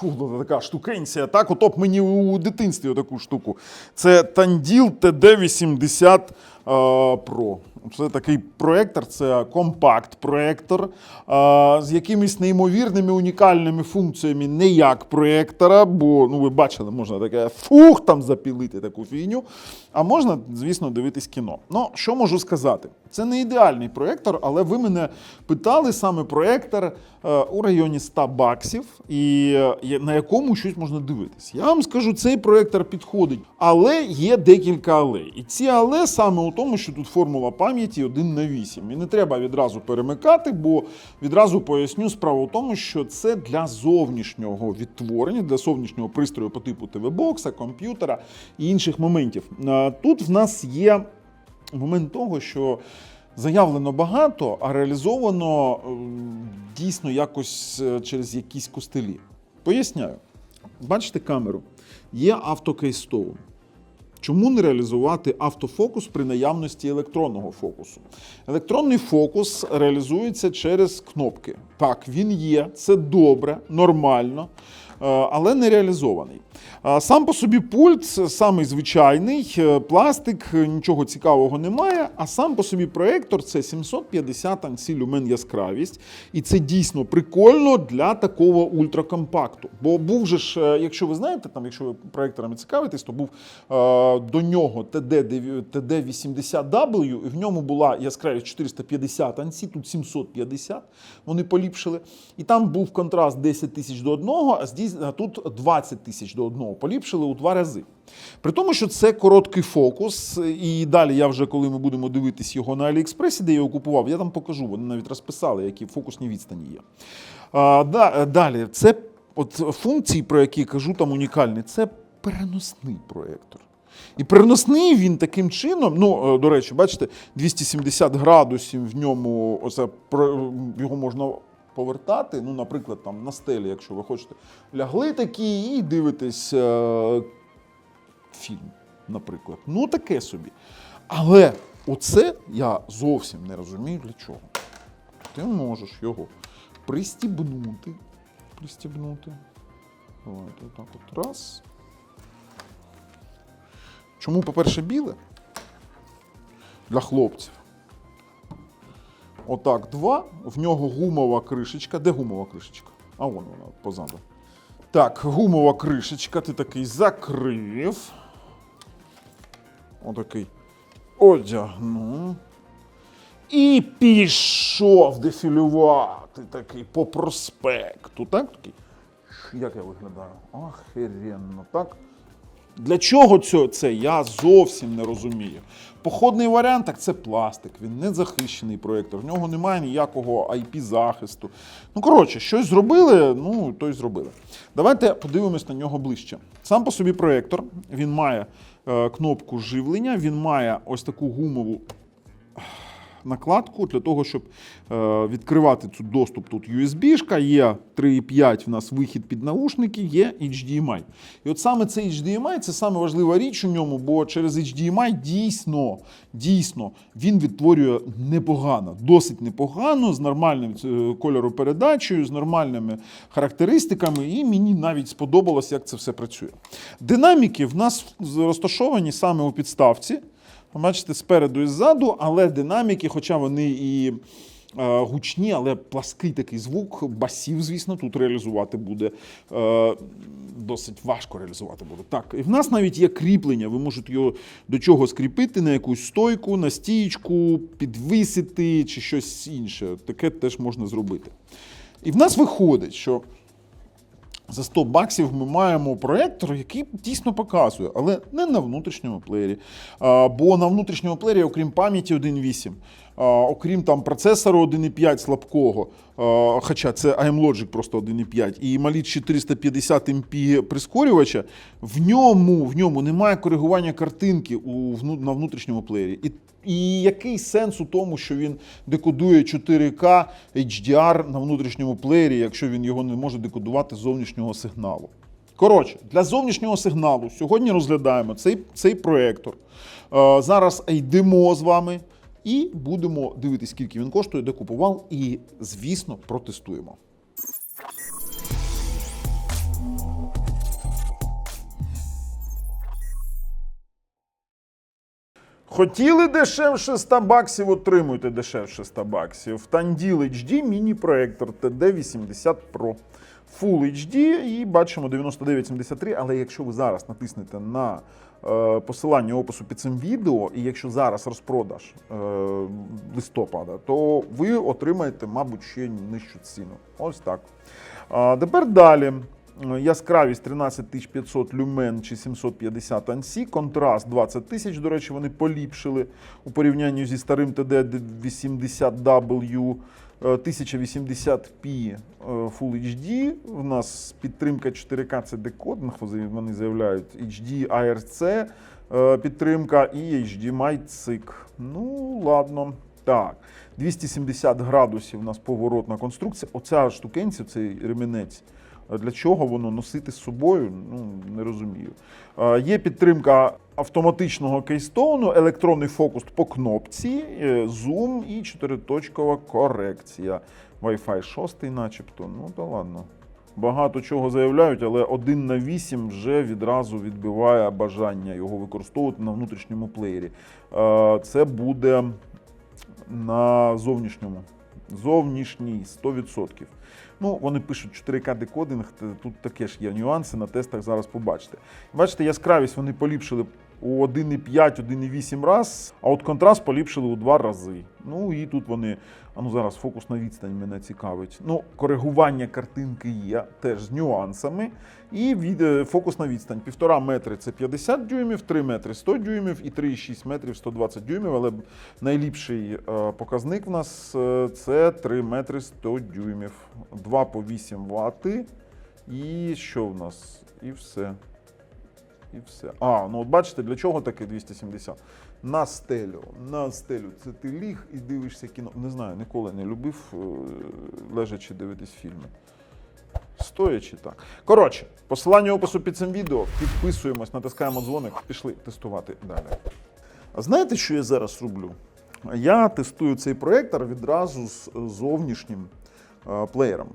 Фу, така штукенція. Так, ото б мені у дитинстві таку штуку. Це Tandil TD80 е, Pro. Це такий проектор, це компакт-проектор е, з якимись неймовірними унікальними функціями, не як проектора, бо ну ви бачили, можна таке фух там запілити таку фігню. А можна, звісно, дивитись кіно. Ну, що можу сказати? Це не ідеальний проектор, але ви мене питали саме проектор е, у районі 100 баксів, і е, на якому щось можна дивитись. Я вам скажу, цей проектор підходить, але є декілька але. І ці але саме у тому, що тут формула пам'яті 1 на 8. І не треба відразу перемикати, бо відразу поясню справу в тому, що це для зовнішнього відтворення, для зовнішнього пристрою по типу ТВ-бокса, комп'ютера і інших моментів. Тут в нас є момент того, що заявлено багато, а реалізовано е, дійсно якось е, через якісь костелі. Поясняю. Бачите камеру? Є автокейстоун. Чому не реалізувати автофокус при наявності електронного фокусу? Електронний фокус реалізується через кнопки. Так, він є, це добре, нормально, але не реалізований. Е, Сам по собі пульт самий звичайний, е, пластик, е, нічого цікавого немає. А сам по собі проектор це 750 ансі люмен яскравість. І це дійсно прикольно для такого ультракомпакту. Бо був же ж, е, якщо ви знаєте, там, якщо ви проекторами цікавитесь, то був е, до нього TD, TD80W, і в ньому була яскравість 450 ансі, тут 750. Вони поліпшили. І там був контраст 10 тисяч до одного, а здесь- тут 20 тисяч до одного. Поліпшили у два рази. При тому, що це короткий фокус, і далі я вже, коли ми будемо дивитись його на Аліекспресі, де я його купував, я там покажу. Вони навіть розписали, які фокусні відстані є. А, да, далі, це от функції, про які кажу, там унікальні, це переносний проєктор. І переносний він таким чином, ну, е, до речі, бачите, 270 градусів в ньому, оце, його можна повертати. Ну, наприклад, там на стелі, якщо ви хочете, лягли такі і дивитесь е, фільм, наприклад. Ну, таке собі. Але оце я зовсім не розумію для чого. Ти можеш його пристібнути. Пристібнути. Давайте отак от раз. Чому, по-перше, біле? Для хлопців. Отак, два. В нього гумова кришечка. Де гумова кришечка? А вон вона позаду. Так, гумова кришечка. Ти такий закрив. Отакий одягнув. І пішов дефілювати такий по проспекту. Так? Такий. Як я виглядаю? Охеренно, так? Для чого це? Я зовсім не розумію. Походний варіант так це пластик, він не захищений проєктор, в нього немає ніякого IP-захисту. Ну, коротше, щось зробили, ну то й зробили. Давайте подивимось на нього ближче. Сам по собі проєктор, він має е, кнопку живлення, він має ось таку гумову накладку для того, щоб е, відкривати цю доступ. Тут USB-шка, є 3.5 в нас вихід під наушники, є HDMI. І от саме цей HDMI це саме важлива річ у ньому, бо через HDMI дійсно, дійсно він відтворює непогано, досить непогано, з нормальним е, кольоропередачею, з нормальними характеристиками, і мені навіть сподобалось, як це все працює. Динаміки в нас розташовані саме у підставці. Бачите, спереду і ззаду, але динаміки, хоча вони і е, гучні, але плаский такий звук, басів, звісно, тут реалізувати буде е, досить важко реалізувати буде. Так, і в нас навіть є кріплення. Ви можете його до чого скріпити на якусь стойку, на стійку, підвисити чи щось інше. Таке теж можна зробити. І в нас виходить, що за 100 баксів ми маємо проектор, який дійсно показує, але не на внутрішньому плеєрі. А, Бо на внутрішньому плеєрі, окрім пам'яті 1.8, а, окрім там процесору 1.5 слабкого, хоча це AM просто 1.5, і малі 450 MP прискорювача, в ньому, в ньому немає коригування картинки у, на внутрішньому плеєрі. І і який сенс у тому, що він декодує 4К HDR на внутрішньому плеєрі, якщо він його не може декодувати з зовнішнього сигналу? Коротше, для зовнішнього сигналу сьогодні розглядаємо цей, цей проектор. Е, зараз йдемо з вами і будемо дивитися, скільки він коштує, де купував, і, звісно, протестуємо. Хотіли дешевше 100 баксів, отримуйте дешевше 100 баксів. Танділ HD міні-проектор TD80 Pro. Full HD і бачимо 9973, але якщо ви зараз натиснете на е, посилання опису під цим відео, і якщо зараз розпродаж е, листопада, то ви отримаєте, мабуть, ще нижчу ціну. Ось так. Тепер далі. Яскравість 13500 люмен чи 750 ансі, контраст 20 тисяч. До речі, вони поліпшили у порівнянні зі старим TD80W. е, 1080p е, Full HD. У нас підтримка 4К це декодинг, вони заявляють HD ARC е, підтримка і HDMI CIC. Ну, ладно. Так, 270 градусів у нас поворотна конструкція. Оця штукенця, цей ремінець. Е, Для чого воно носити з собою? Ну не розумію. Е, Є підтримка автоматичного кейстоуну, електронний фокус по кнопці, е, зум і чотириточкова корекція. Wi-Fi 6, начебто. Ну та ладно. Багато чого заявляють, але 1 на 8 вже відразу відбиває бажання його використовувати на внутрішньому плеєрі. Е, Це буде на зовнішньому. Зовнішній 100%. Ну, вони пишуть 4К декодинг, тут таке ж є нюанси, на тестах зараз побачите. Бачите, яскравість вони поліпшили у 1,5, 1,8 раз, а от контраст поліпшили у 2 рази. Ну і тут вони, а ну зараз фокус на відстань мене цікавить. Ну, коригування картинки є теж з нюансами. І від, е, фокус на відстань. Півтора метри це 50 дюймів, 3 метри 100 дюймів і 3,6 метрів 120 дюймів. Але найліпший е, показник в нас е, це 3 метри 100 дюймів. 2 по 8 вати. І що в нас? І все. І все. А, ну от бачите, для чого таке 270? На стелю. На стелю. Це ти ліг і дивишся кіно. Не знаю, ніколи не любив е, лежачи дивитись фільми. Стоячи так. Коротше, посилання опису під цим відео. Підписуємось, натискаємо дзвоник, пішли тестувати далі. А знаєте, що я зараз роблю? Я тестую цей проєктор відразу з зовнішнім е, плеєром.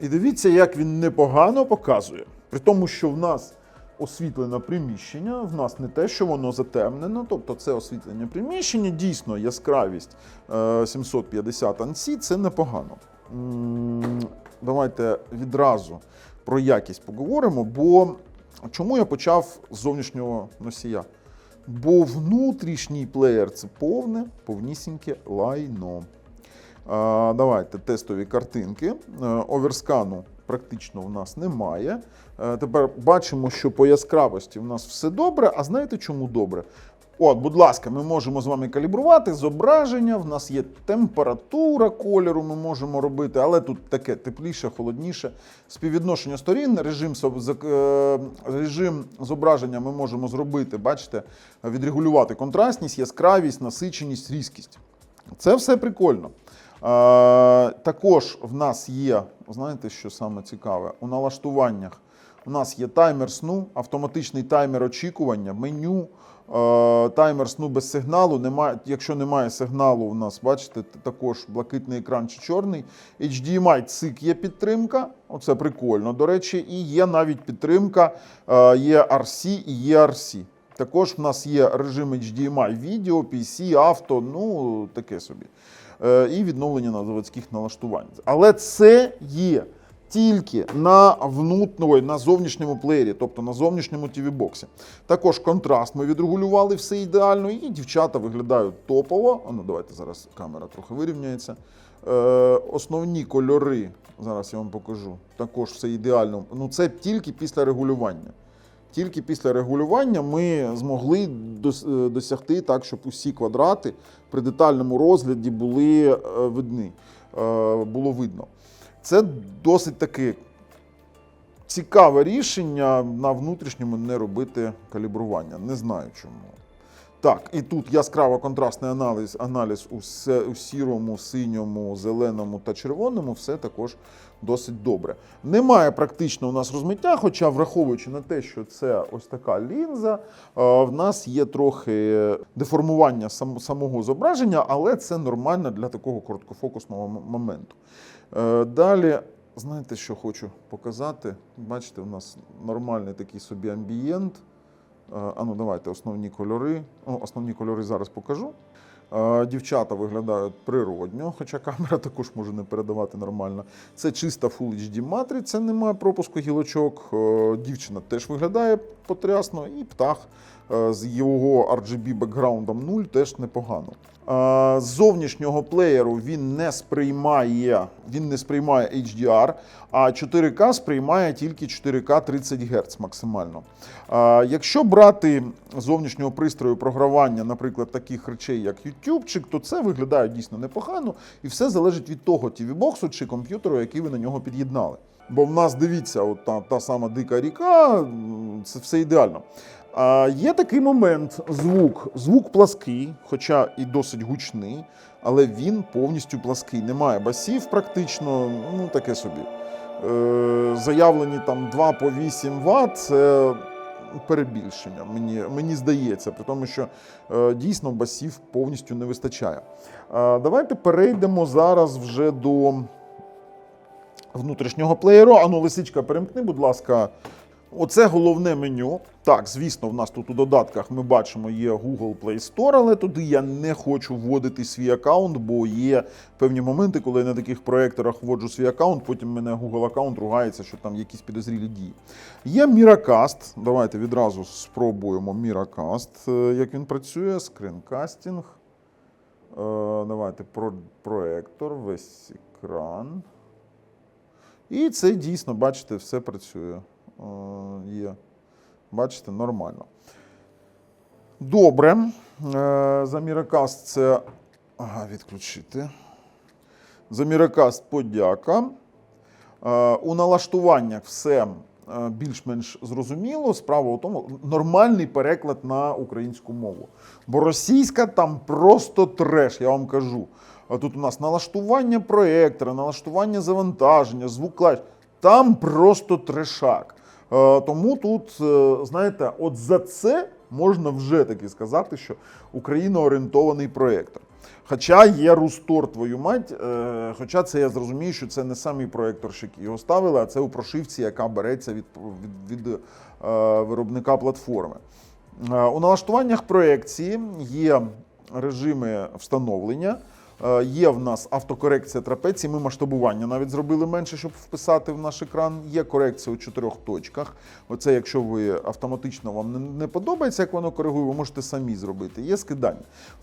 І дивіться, як він непогано показує. При тому, що в нас освітлене приміщення, в нас не те, що воно затемнено, тобто це освітлення приміщення, дійсно яскравість е, 750 ансі, це непогано. Давайте відразу про якість поговоримо, бо чому я почав з зовнішнього носія? Бо внутрішній плеєр це повне, повнісіньке лайно. Давайте тестові картинки. Е, Оверскану практично в нас немає. Е, Тепер бачимо, що по яскравості в нас все добре. А знаєте, чому добре? От, будь ласка, ми можемо з вами калібрувати зображення. В нас є температура кольору, ми можемо робити, але тут таке тепліше, холодніше. Співвідношення сторін, режим, е, режим зображення ми можемо зробити, бачите, відрегулювати контрастність, яскравість, насиченість, різкість. Це все прикольно. Також в нас є, знаєте, що саме цікаве? У налаштуваннях у нас є таймер сну, автоматичний таймер очікування, меню, таймер сну без сигналу. Немає, якщо немає сигналу, у нас, бачите, також блакитний екран чи чорний. HDMI цик є підтримка. Оце прикольно. До речі, і є навіть підтримка, е, є RC і є RC. Також в нас є режим HDMI відео, PC, авто, ну таке собі. Е, І відновлення на заводських налаштувань. Але це є тільки на внутної, на зовнішньому плеєрі, тобто на зовнішньому TV-боксі. Також контраст ми відрегулювали все ідеально, і дівчата виглядають топово. Ну, давайте зараз камера трохи вирівняється. Е, основні кольори, зараз я вам покажу, також все ідеально. Ну, це тільки після регулювання. Тільки після регулювання ми змогли е, досягти так, щоб усі квадрати при детальному розгляді були е, видні, е, було видно. Це досить таке цікаве рішення на внутрішньому не робити калібрування. Не знаю чому. Так, і тут яскраво контрастний аналіз, аналіз у, се- у сірому, синьому, зеленому та червоному, все також досить добре. Немає практично у нас розмиття, хоча, враховуючи на те, що це ось така лінза, е, в нас є трохи деформування сам- самого зображення, але це нормально для такого короткофокусного моменту. Е, Далі, знаєте, що хочу показати? Бачите, у нас нормальний такий собі амбієнт. А ну давайте основні кольори. Ну, основні кольори зараз покажу. Е, Дівчата виглядають природньо, хоча камера також може не передавати нормально. Це чиста Full HD матриця, немає пропуску гілочок. Е, Дівчина теж виглядає потрясно, і птах е, з його RGB бекграундом 0 теж непогано. Зовнішнього плеєру він не сприймає, він не сприймає HDR, а 4К сприймає тільки 4К 30 Гц максимально. Якщо брати зовнішнього пристрою програвання, наприклад, таких речей, як YouTube, то це виглядає дійсно непогано, і все залежить від того TV-боксу чи комп'ютеру, який ви на нього під'єднали. Бо в нас дивіться, от та, та сама дика ріка, це все ідеально. А, є такий момент: звук. Звук плаский, хоча і досить гучний, але він повністю плаский. Немає басів практично, ну таке собі. Е, заявлені там 2 по 8 Вт, це перебільшення, мені, мені здається, при тому, що е, дійсно басів повністю не вистачає. Давайте перейдемо зараз вже до внутрішнього плеєру. Ану, лисичка, перемкни, будь ласка. Оце головне меню. Так, звісно, в нас тут у додатках ми бачимо є Google Play Store, але туди я не хочу вводити свій аккаунт, бо є певні моменти, коли я на таких проєкторах вводжу свій аккаунт, потім мене Google аккаунт ругається, що там якісь підозрілі дії. Є Miracast. Давайте відразу спробуємо Miracast, е, як він працює, скринкастинг. Е, Давайте про проектор, весь екран. І це дійсно, бачите, все працює. Е, Є. Бачите, нормально. Добре. Е, За Miracast це. Ага, відключити. За Miracast подяка. Е, У налаштуваннях все більш-менш зрозуміло. Справа у тому, нормальний переклад на українську мову. Бо російська там просто треш, я вам кажу. А тут у нас налаштування проєктора, налаштування завантаження, звук клавіш. Там просто трешак. Е, Тому тут, е, знаєте, от за це можна вже таки сказати, що україноорієнтований проєктор. Хоча є Рустор, твою мать, е, хоча це я зрозумію, що це не самі проєкторщики його ставили, а це у прошивці, яка береться від, від, від виробника платформи. У налаштуваннях проекції є режими встановлення. Е, Є в нас автокорекція трапеції. Ми масштабування навіть зробили менше, щоб вписати в наш екран. Є корекція у чотирьох точках. Оце, якщо ви автоматично вам не, подобається, як воно коригує, ви можете самі зробити. Є скидання.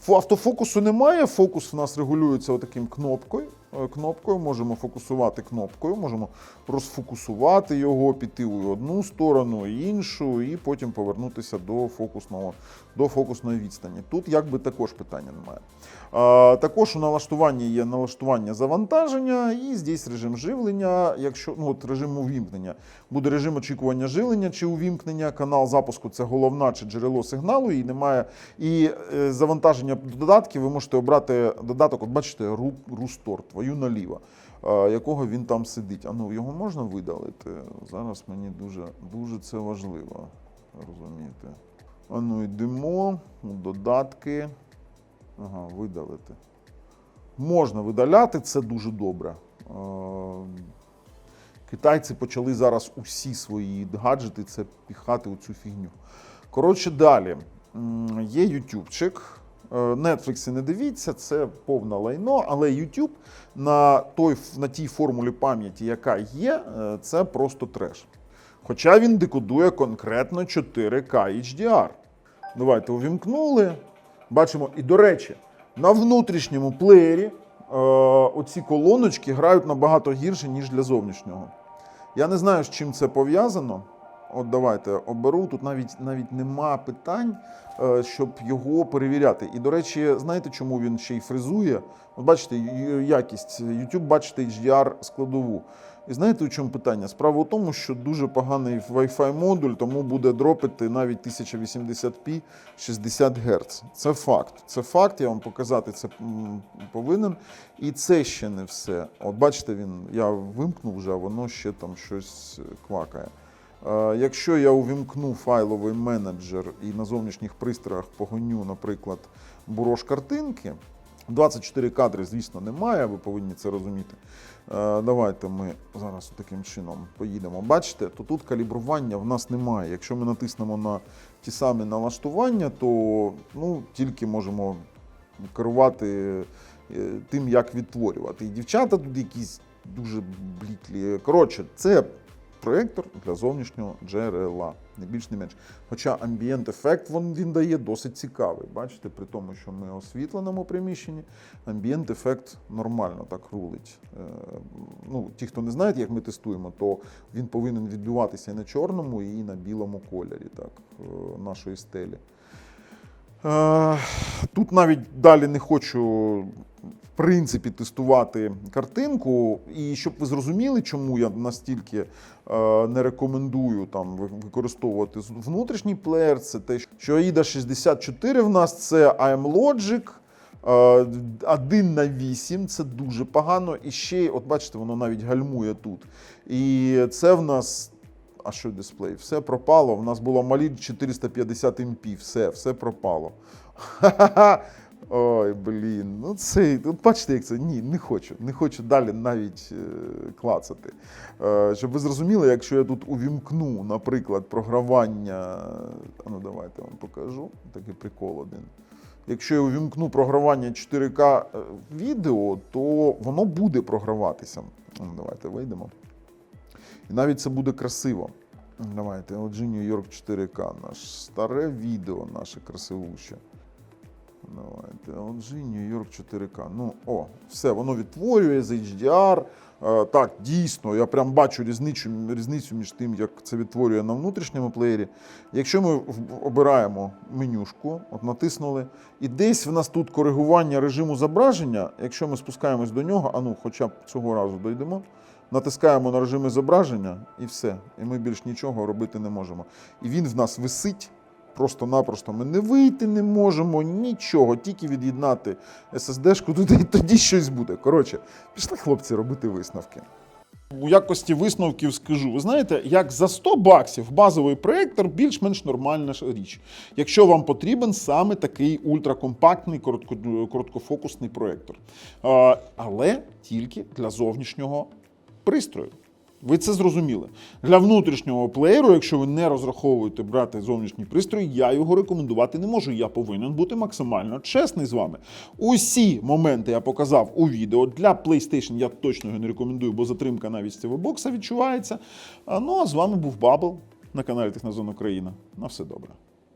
Фо- Автофокусу немає. Фокус в нас регулюється отаким кнопкою. Е, Кнопкою можемо фокусувати кнопкою, можемо розфокусувати його, піти у одну сторону, іншу, і потім повернутися до фокусного до фокусної відстані. Тут якби також питання немає. А, також у налаштуванні є налаштування завантаження, і здесь режим живлення. Якщо ну от режим увімкнення буде режим очікування живлення чи увімкнення. Канал запуску це головна чи джерело сигналу, і немає. І е, завантаження додатків ви можете обрати додаток. От бачите, Ру- Рустор, твою наліво. Якого він там сидить. А ну його можна видалити? Зараз мені дуже, дуже це важливо. Розумієте? А ну йдемо додатки. Ага, видалити. Можна видаляти, це дуже добре. Китайці почали зараз усі свої гаджети це піхати у цю фігню. Коротше, далі. Є ютубчик. Е, Netflix не дивіться, це повне лайно, але YouTube на, той, на тій формулі пам'яті, яка є, е, це просто треш. Хоча він декодує конкретно 4К HDR. Давайте увімкнули. Бачимо, і до речі, на внутрішньому плеєрі е, оці колоночки грають набагато гірше, ніж для зовнішнього. Я не знаю, з чим це пов'язано. От давайте оберу. Тут навіть навіть нема питань, е, щоб його перевіряти. І, до речі, знаєте, чому він ще й фризує? От бачите, якість. YouTube, бачите, HDR складову. І знаєте, у чому питання? Справа в тому, що дуже поганий Wi-Fi модуль, тому буде дропити навіть 1080p 60 Гц. Це факт. Це факт, я вам показати це повинен. І це ще не все. От бачите, він я вимкнув вже, воно ще там щось квакає. Е, Якщо я увімкну файловий менеджер і на зовнішніх пристроях погоню, наприклад, бурош картинки, 24 кадри, звісно, немає, ви повинні це розуміти. Е, Давайте ми зараз таким чином поїдемо. Бачите, то тут калібрування в нас немає. Якщо ми натиснемо на ті самі налаштування, то ну, тільки можемо керувати е, тим, як відтворювати. І дівчата тут якісь дуже блітлі. Коротше, це проєктор для зовнішнього джерела, не більш не менш. Хоча амбієнт ефект він, він дає досить цікавий. Бачите, при тому, що ми освітленому приміщенні, амбієнт ефект нормально так рулить. Е, ну, ті, хто не знають, як ми тестуємо, то він повинен відбиватися і на чорному, і на білому кольорі так, е, нашої стелі. Е, Тут навіть далі не хочу принципі тестувати картинку. І щоб ви зрозуміли, чому я настільки е, не рекомендую там використовувати внутрішній плеєр, це те, що AIDA 64 в нас це AM Logic. е, 1 на 8 це дуже погано. І ще, от бачите, воно навіть гальмує тут. І це в нас а що дисплей? Все пропало. В нас було малі 450 МП, все, все пропало. Ой, блін. Ну це, от бачите, як це? Ні, не хочу. Не хочу далі навіть е, клацати. Е, щоб ви зрозуміли, якщо я тут увімкну, наприклад, програвання. А ну давайте вам покажу. Такий прикол один. Якщо я увімкну програвання 4К е, відео, то воно буде програватися. Ну, Давайте вийдемо. І навіть це буде красиво. Давайте, LG New York 4K, наш старе відео, наше красивуще. Давайте, LG New York 4K. Ну, о, все, воно відтворює з HDR. Е, так, дійсно, я прям бачу різницю, різницю між тим, як це відтворює на внутрішньому плеєрі. Якщо ми обираємо менюшку, от натиснули, і десь в нас тут коригування режиму зображення, якщо ми спускаємось до нього, а ну, хоча б цього разу дойдемо, натискаємо на режими зображення і все. І ми більш нічого робити не можемо. І він в нас висить. Просто-напросто ми не вийти не можемо, нічого, тільки від'єднати SSD-шку туди, і тоді щось буде. Коротше, пішли хлопці робити висновки. У якості висновків скажу, ви знаєте, як за 100 баксів базовий проєктор більш-менш нормальна річ. Якщо вам потрібен саме такий ультракомпактний короткофокусний проєктор. Але тільки для зовнішнього пристрою. Ви це зрозуміли. Для внутрішнього плеєру, якщо ви не розраховуєте брати зовнішній пристрій, я його рекомендувати не можу. Я повинен бути максимально чесний з вами. Усі моменти я показав у відео. Для PlayStation я точно його не рекомендую, бо затримка навіть з цього бокса відчувається. Ну а з вами був Бабл на каналі Технозон Україна. На все добре.